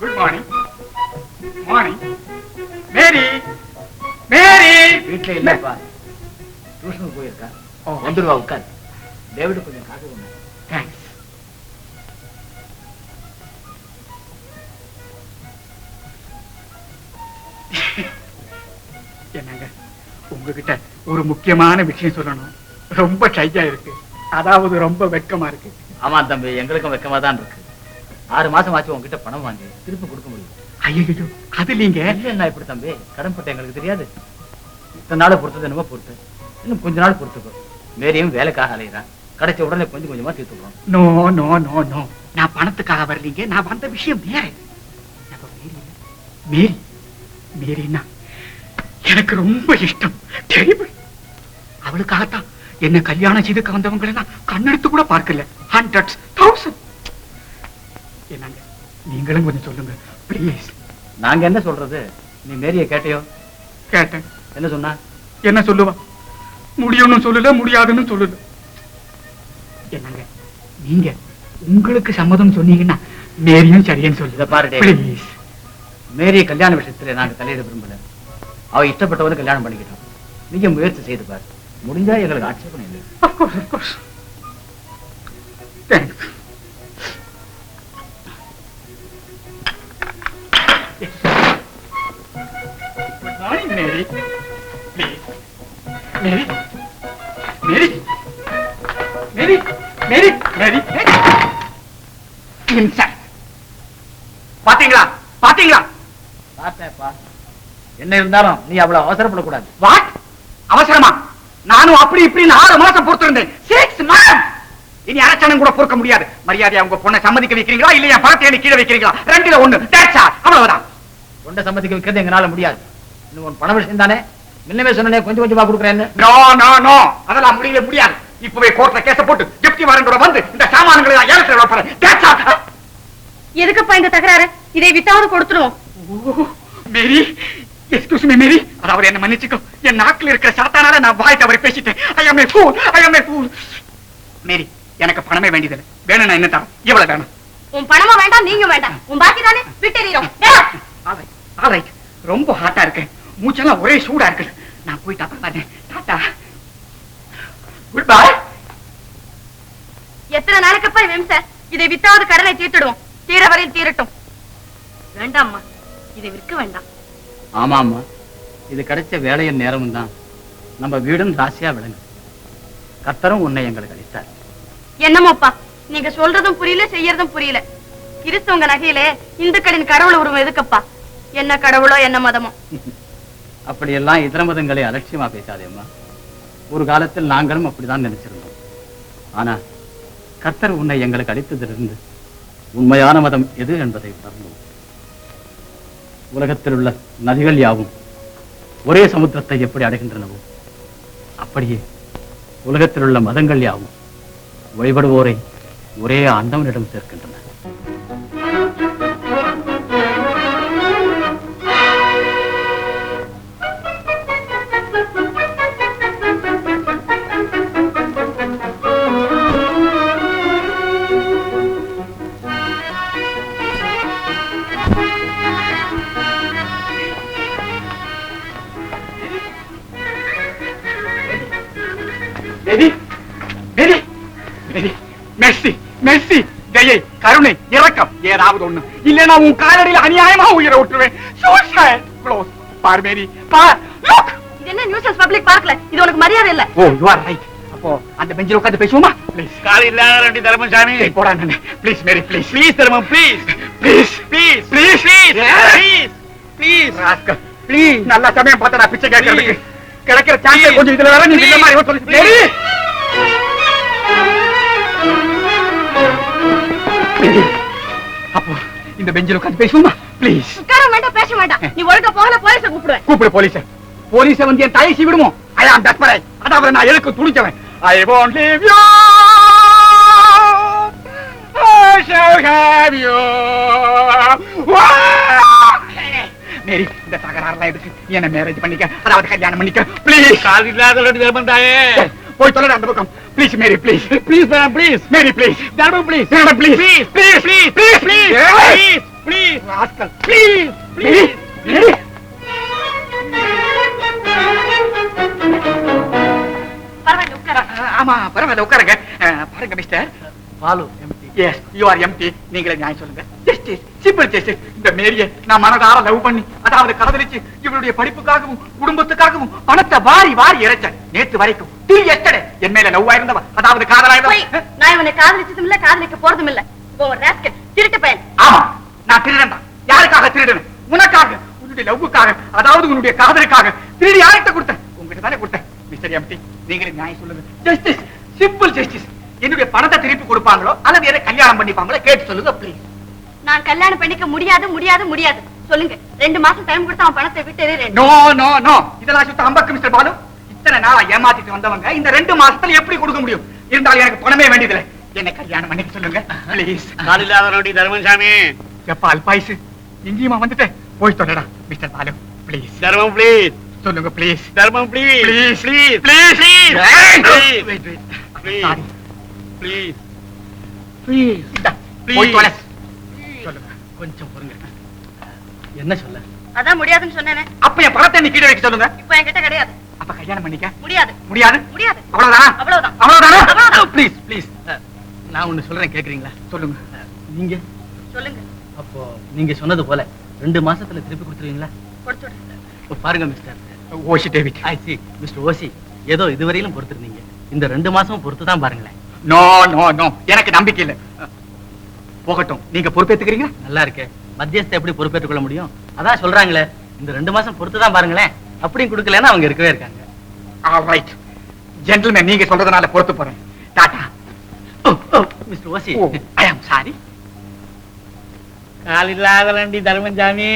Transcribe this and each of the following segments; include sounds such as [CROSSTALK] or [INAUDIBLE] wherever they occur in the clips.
Good morning morning Mary Mary வீட்டுல இல்லப்பா. டியூஷனுக்கு போயிருக்கா. ஓ. வந்துடுவா உட்கார். டேவிட் கொஞ்சம் கொண்டு தேங்க்ஸ் என்னங்க உங்ககிட்ட ஒரு முக்கியமான விஷயம் சொல்லணும். ரொம்ப ஷையா இருக்கு. அதாவது ரொம்ப வெட்கமா இருக்கு. ஆமா தம்பி எங்களுக்கும் வெக்கமா தான் இருக்கு. ஆறு மாசம் ஆச்சு உங்ககிட்ட பணம் வாங்கி திருப்பி கொடுக்க முடியும் ஐயோ அது இல்லீங்க. என்ன இப்படி தம்பி? கடன் பட்ட எங்களுக்கு தெரியாது. இத்தனை நாள் பொறுத்தது என்னமோ பொறுத்து. இன்னும் கொஞ்ச நாள் பொறுத்துக்கோ. மேரியும் வேலைக்காக அலையிறான். கிடைச்ச உடனே கொஞ்சம் கொஞ்சமா தீர்த்துக்கிறோம். No no no no. நான் பணத்துக்காக வரலீங்க. நான் வந்த விஷயம் வேற. மேரி இல்ல. மேரி? மேரின்னா எனக்கு ரொம்ப இஷ்டம். டெரிபிள் அவளுக்காகத்தான் என்ன கல்யாணம் செய்துக்க வந்தவங்களை நான் கண்ணெடுத்து கூட பார்க்கல. ஹண்ட்ரட்ஸ் தௌசண்ட் நீங்களும் கொஞ்சம் சொல்லுங்க. ப்ளீஸ் நாங்க என்ன சொல்றது? நீ மேரிய கேட்டியோ? கேட்டேன். என்ன சொன்னா? என்ன சொல்லுவா? முடியும்னு சொல்லல முடியாதுன்னு சொல்லல. என்னங்க நீங்க உங்களுக்கு சம்மதம் சொன்னீங்கன்னா மேரியும் சரின்னு இத சொல்லுத பாரு. ப்ளீஸ் மேரிய கல்யாண விஷயத்துல நாங்க தலையிட விரும்பல. அவ இஷ்டப்பட்டவரை கல்யாணம் பண்ணிக்கிட்டோம் நீங்க முயற்சி செய்து பாரு. முடிஞ்சா எங்களுக்கு ஆட்சேபம் இல்லை. Of Good morning, Mary. Please. Mary. Mary. Mary. Mary. Mary. Mary. Inside. பாத்தீங்களா பாத்தீங்களா பார்த்தேப்பா என்ன இருந்தாலும் நீ அவ்வளவு அவசரப்படக்கூடாது வாட் அவசரமா நானும் அப்படி இப்படின்னு ஆறு மாசம் பொறுத்திருந்தேன் சிக்ஸ் மந்த் இனி அரசனம் கூட பொறுக்க முடியாது. மரியாதையா உங்க பொண்ணை சம்மதிக்க வைக்கிறீங்களா? இல்ல என் பணத்தை எனக்கு கீழே வைக்கிறீங்களா? ரெண்டுல ஒண்ணு. That's all. அவ்வளவுதான். தொண்டை சம்மதிக்க வைக்கிறது எங்களால முடியாது. இன்னும் உன் பண விஷயம் தானே? முன்னமே சொன்னனே கொஞ்சம் கொஞ்சமா கொடுக்குறேன்னு. நோ நோ நோ அதெல்லாம் முடியல முடியாது. இப்பவே கோர்ட்ல கேஸ போட்டு டெப்டி வாரண்டோட வந்து இந்த சாமான்களை நான் ஏலத்துல that's all. எதுக்குப்பா இந்த தகராறு? இதை வித்தாவது கொடுத்துருவோம். ஓ, மேரி. Excuse me Mary. அதாவது என்ன மன்னிச்சுக்கோ. என் நாக்குல இருக்கிற சாத்தானால நான் வாய் தவறி பேசிட்டேன். ஐ அம் ஏ ஃபூல் ஐ அம் ஏ ஃபூல் மேரி எனக்கு பணமே வேண்டியதில்லை. வேணும் நான் என்ன தரேன் இவ்வளவு வேணும். உன் பணமும் வேண்டாம் நீங்க வேண்டாம். உன் பாக்கி தானே? ஆல்ரைட் ஆல்ரைட் ரொம்ப ஹாட்டா இருக்கு மூச்செல்லாம் ஒரே சூடா இருக்கு நான் போயிட்டு அப்புறம் வரேன் டாடா. குட் பை எத்தனை நாளைக்குப்பா விம்ச? இதை வித்தாவது கடனை தீர்த்துடுவோம் தீர வரையில் தீரட்டும். வேண்டாம்மா. இதை விற்க வேண்டாம். ஆமா ஆமா இது கிடைச்ச வேலையின் நேரமும் தான். நம்ம வீடும் ராசியா விளங்கு கர்த்தரும் உன்னை எங்களுக்கு அளித்தார். என்னமோப்பா? நீங்க சொல்றதும் புரியல செய்யறதும் புரியல. கிறிஸ்தவங்க நகையிலே இந்துக்களின் கடவுள் உருவம் எதுக்குப்பா? என்ன கடவுளோ என்ன மதமோ? [LAUGHS] அப்படியெல்லாம் இதர மதங்களை அலட்சியமா பேசாதேம்மா ஒரு காலத்தில் நாங்களும் அப்படிதான் நினைச்சிருந்தோம். ஆனா கர்த்தர் உன்னை எங்களுக்கு அளித்ததிலிருந்து உண்மையான மதம் எது என்பதை உணர்ந்தோம். உலகத்தில் உள்ள நதிகள் யாவும் ஒரே சமுத்திரத்தை எப்படி அடைகின்றனவோ அப்படியே உலகத்தில் உள்ள மதங்கள் யாவும் வழிபடுவோரை ஒரே ஆண்டவனிடம் சேர்க்கின்றன மெர்சி தயை கருணை இரக்கம் ஏதாவது ஒண்ணு. இல்லைன்னா உன் காலடியில் அநியாயமா உயிரை விட்டுருவேன் சூசைட் க்ளோஸ் பார் மேரி பார். லுக் இது என்ன நியூசன்ஸ் பப்ளிக் பார்க்கல? இது உனக்கு மரியாதை இல்ல. ஓ யூ ஆர் ரைட் அப்போ அந்த பெஞ்சில் உட்கார்ந்து பேசுவோமா? ப்ளீஸ் காலையில் ரெண்டு தர்மசாமி ஏய், போடா நானு ப்ளீஸ் மேரி ப்ளீஸ் ப்ளீஸ் தர்மம் please please please please please please rascal please நல்ல சமயம் பார்த்து நான் பிச்சை கேட்கறதுக்கு. கிடைக்கிற சான்ஸ் கொஞ்சம் இதுல வேற நீ இந்த மாதிரி சொல்லி அப்போ இந்த பெஞ்சில் உட்கார்ந்து பேசுவோமா? ப்ளீஸ் உட்கார வேண்டாம் பேச வேண்டாம் நீ ஒழுக்க போகல போலீஸ கூப்பிடுவேன். கூப்பிடு போலீஸ். போலீஸ வந்து என் தலையை விடுமோ ஐ ஆம் டஸ்பரேட் அதாவது நான் எதுக்கு துணிச்சவன். ஐ won't leave you. I shall have you. Mary இந்த தகராறுலாம் எதுக்கு? என்ன மேரேஜ் பண்ணிக்க? அதாவது கல்யாணம் பண்ணிக்க? ப்ளீஸ் கால் இல்லாத தர்மம் தாயே. போய் தொலை அந்த பக்கம். Please Mary please please madam please Mary please தர்மம் please madam please please please please please please please please please please Mary Mary பரவாயில்ல உட்கார. ஆமா பரவாயில்ல உட்காருங்க. பாருங்க mister Balu S U R MD நீங்களே நியாயம் சொல்லுங்க. ஜஸ்டிஸ் சிம்பிள் ஜஸ்டிஸ் இந்த மேரிய நான் மனதார லவ் பண்ணி அதாவது காதலிச்சு இவருடைய படிப்புக்காகவும் குடும்பத்துக்காகவும் பணத்தை வாரி வாரி இறைச்சேன். நேத்து வரைக்கும் டில் எஸ்டே என் மேல லவ் ஆயிருந்தவ அதாவது காதலாயிருந்தவ நான் இவனை காதலிச்சதும் இல்ல காதலிக்க போறதும் இல்ல. திருட்டு பையன் ஆமா நான் திருடன் யாருக்காக திருடணும்? உனக்காக உன்னுடைய லவ்வுக்காக அதாவது உன்னுடைய காதலுக்காக. திருடி யார்கிட்ட கொடுத்தேன்? உங்ககிட்ட தானே கொடுத்தேன். மிஸ்டர் எம்டி நீங்களே நியாயம் சொல்லுங்க. ஜஸ்டிஸ் சிம்பிள் ஜஸ்டிஸ் திருப்பி கொடுப்பாங்களோ அல்லது வேற கல்யாணம் பண்ணிப்பாங்களோ கேட்டு சொல்லுங்க ப்ளீஸ் நான் கல்யாணம் பண்ணிக்க முடியாது முடியாது முடியாது. சொல்லுங்க. ரெண்டு மாசம் டைம் கொடுத்து அவன் பணத்தை விட்டு நோ நோ நோ இதெல்லாம் சுத்த அம்பக்கு மிஸ்டர் பாலு. இத்தனை நாளா ஏமாத்திட்டு வந்தவங்க இந்த ரெண்டு மாசத்துல எப்படி கொடுக்க முடியும்? இருந்தாலும் எனக்கு பணமே வேண்டியதில்லை. என்ன கல்யாணம் பண்ணிக்க சொல்லுங்க ப்ளீஸ் காலில்லாதவனுடைய தர்மசாமி. எப்ப அல்பாயுசு இங்கேயுமா வந்துட்டேன்? போய் சொல்லடா மிஸ்டர் பாலு. ப்ளீஸ் தர்மம் ப்ளீஸ் சொல்லுங்க ப்ளீஸ் தர்மம் please please please please wait Please. Sorry please please Please. போய் தொலை. சொல்லுங்க கொஞ்சம் பொறுங்க. என்ன சொல்ல? அதான் முடியாதுன்னு சொன்னேனே. அப்ப என் பணத்தை நீ கீழே வைக்க சொல்லுங்க. இப்ப என்கிட்ட கிடையாது. அப்ப கல்யாணம் பண்ணிக்க? முடியாது. முடியாது? முடியாது. அவ்வளவுதானா? அவ்வளவுதான். அவ்வளவுதானா? அவ்வளவுதான். ப்ளீஸ் ப்ளீஸ் நான் ஒண்ணு சொல்றேன் கேக்குறீங்களா? சொல்லுங்க. நீங்க? சொல்லுங்க. அப்போ நீங்க சொன்னது போல. ரெண்டு மாசத்துல திருப்பி கொடுத்துருவீங்களா? பாருங்க மிஸ்டர் ஓஷி டேவிட். ஐ சி மிஸ்டர் ஓசி ஏதோ இதுவரையிலும் பொறுத்திருந்தீங்க. இந்த ரெண்டு மாசமும் பொறுத்து தான் பாருங்களேன். நோ நோ நோ எனக்கு நம்பிக்கை இல்ல. போகட்டும். நீங்க பொறுப்பேத்துக்கிறீங்க நல்லா இருக்கே. மத்தியஸ்தை எப்படி பொறுப்பேற்றுக் கொள்ள முடியும்? அதான் சொல்றாங்களே. இந்த ரெண்டு மாசம் பொறுத்து தான் பாருங்களேன். அப்படியும் கொடுக்கலன்னா அவங்க இருக்கவே இருக்காங்க. ரைட் ஜென்டில்மேன் நீங்க சொல்றதுனால பொறுத்து போறேன். டாடா. Mister OC. I am sorry காலில்லாதலண்டி தர்மஞ்சாமி.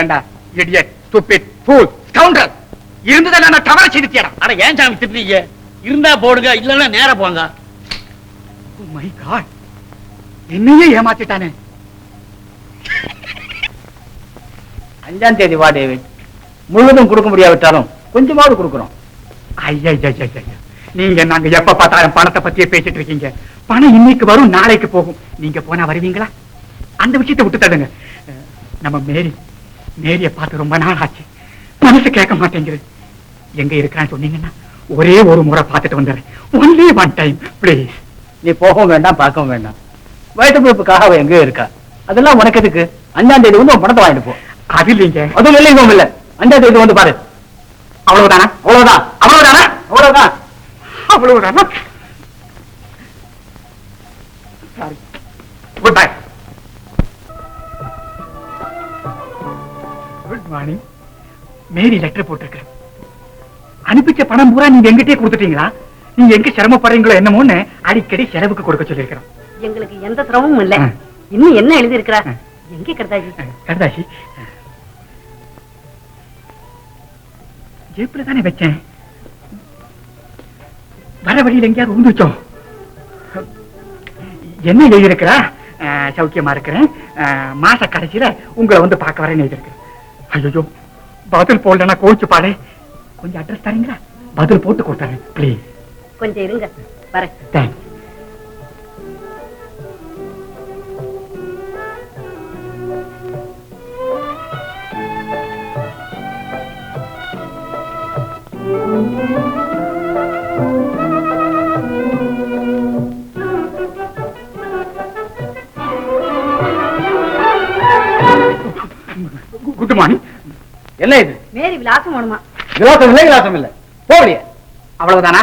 ஏண்டா இடியட் ஸ்டூபிட் ஃபூல் ஸ்கவுண்டர் இருந்ததெல்லாம் நான் தவற செய்திட்டியடா அட ஏன் சாமி திட்டுறீங்க? இருந்தா போடுங்க இல்லன்னா நேரா போங்க. Oh மை காட் என்னையே ஏமாத்திட்டானே. அஞ்சாம் தேதி வா டேவிட். முழுவதும் கொடுக்க முடியாவிட்டாலும் கொஞ்சமாவது கொடுக்குறோம் ஐயா நீங்க நாங்க எப்ப பார்த்தாலும் பணத்தை பத்தியே பேசிட்டு இருக்கீங்க பணம் இன்னைக்கு வரும் நாளைக்கு போகும் நீங்க போனா வருவீங்களா அந்த விஷயத்தை விட்டு தடுங்க நம்ம மேரி மேரிய பார்த்து ரொம்ப நாள் ஆச்சு மனசு கேட்க மாட்டேங்குது எங்க இருக்கிறான்னு சொன்னீங்கன்னா ஒரே ஒரு முறை பார்த்துட்டு வந்துடுறேன் ஒன்லி ஒன் டைம் பிளீஸ் நீ போகவும் வேண்டாம் பார்க்கவும் வேண்டாம். வயிற்று பிறப்புக்காக அவ எங்கேயோ இருக்கா? அதெல்லாம் உனக்கு எதுக்கு? அஞ்சாம் தேதி வந்து உன் பணத்தை வாங்கிட்டு போ. அது இல்லைங்க. அதுவும் இல்லை இதுவும் இல்லை. அஞ்சாம் தேதி வந்து பாரு. அவ்வளவுதானா? அவ்வளவுதான் அவ்வளவுதானா? அவ்வளவுதான் அவ்வளவுதானா? Sorry good bye good morning Mary letter போட்டிருக்கேன் அனுப்பிச்ச பணம் பூரா நீங்க எங்கிட்டே கொடுத்துட்டீங்களா? நீங்க எங்க சிரமப்படுறீங்களோ என்னமோன்னு அடிக்கடி செலவுக்கு கொடுக்க சொல்லியிருக்கிறோம். எங்களுக்கு எந்த சிரமமும் இல்ல. இன்னும் என்ன எழுதி இருக்கிறா. எங்க கருதாஜி கருதாசி ஜேப்ல தானே வச்சேன். வர வழியில் எங்கேயாவது உந்துச்சோம் என்ன எழுதியிருக்கிறா? அஹ், சௌக்கியமா இருக்கிறேன். மாச கடைசியில உங்களை வந்து பார்க்க வரேன்னு எழுதியிருக்கிறேன். ஐயோ பதில் போடலன்னா கோச்சு பாடு கொஞ்சம் அட்ரஸ் தரீங்களா? பதில் போட்டு கொடுத்தாரு ப்ளீஸ் கொஞ்சம் இருங்க. வரேன். தேங்க்ஸ் குட் மார்னிங் என்ன இது? மேரி விலாசம் வேணுமா? விலாசம் இல்லை விலாசம் இல்லை. போகலையே. அவ்வளவுதானா?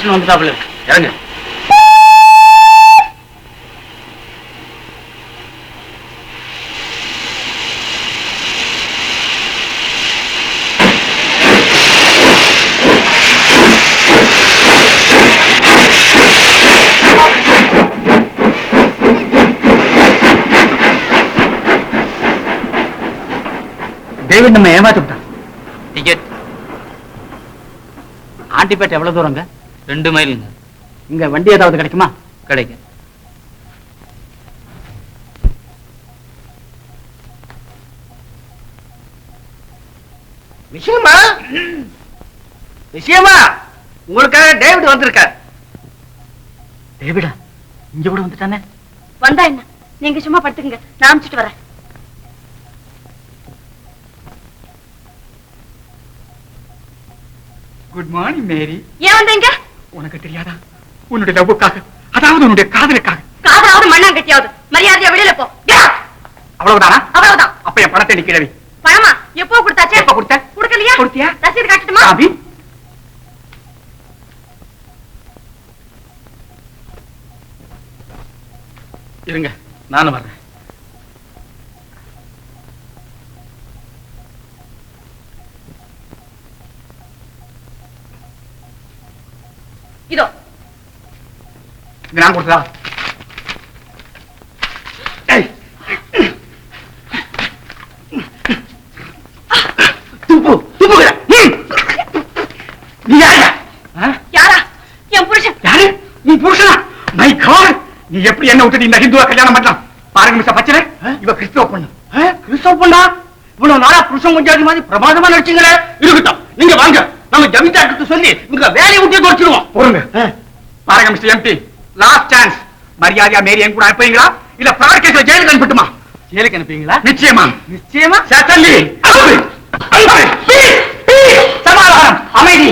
ஸ்டேஷன் வந்துட்டாப்புல. இருக்கு இறங்கு. டேவிட் நம்ம ஏமாத்தி விட்டான் டிக்கெட் ஆண்டிப்பேட்டை எவ்வளவு தூரங்க? ரெண்டு மைலுங்க இங்க வண்டி ஏதாவது கிடைக்குமா? கிடைக்கும். விஷயமா? விஷயமா? உங்களுக்காக டேவிட் வந்திருக்கார். டேவிடா இங்க கூட வந்துட்டானே? வந்தா என்ன? நீங்க சும்மா படுத்துக்குங்க. நான் அனுப்பிச்சிட்டு வரேன். குட் மார்னிங் மேரி ஏன் வந்தீங்க? உனக்கு தெரியாதா? உன்னுடைய லவ்வுக்காக அதாவது உன்னுடைய காதலுக்காக. காதலாவது மண்ணாங்கட்டியாவது மரியாதையா வெளியில போ. அவ்வளவுதானா? அவ்வளவுதான். அப்ப என் பணத்தை நீ கிழவி. பணமா? எப்போ கொடுத்தாச்சே? எப்ப கொடுத்த? கொடுக்கலையா? கொடுத்தியா? ரசீது காட்டட்டுமா? சாமி இருங்க நானும் வர்றேன் இதோ இது நான் கொடுத்ததா. துப்பு! துப்புகிற ம். நீ யாரு யாரா? என் புருஷன். யாரு? நீ புருஷனா? மை காட் நீ எப்படி என்ன விட்டு இந்த ஹிந்துவா கல்யாணம் பண்ணலாம்? பாருங்க மிஸ்டர் பச்சனை இவ கிறிஸ்துவ பொண்ணு. கிறிஸ்தவ பொண்ணா? இவ்வளவு நாளா புருஷன் கொஞ்சாதி மாதிரி பிரமாதமா நடிச்சீங்களே இருக்கட்டும் நீங்க வாங்க. நம்ம ஜமீன்தார்கிட்ட சொல்லி உங்க வேலையை விட்டு குறைச்சிடுவோம் பொறுங்க. பாருங்க மிஸ்டர் எம்பி லாஸ்ட் சான்ஸ் மரியாதையா மேரி என் கூட அனுப்புவீங்களா இல்ல பிரார்கேஷ ஜெயிலுக்கு அனுப்பிட்டுமா? ஜெயிலுக்கு அனுப்புவீங்களா நிச்சயமா. நிச்சயமா? சட்டல்லி சமாதானம். அமைதி.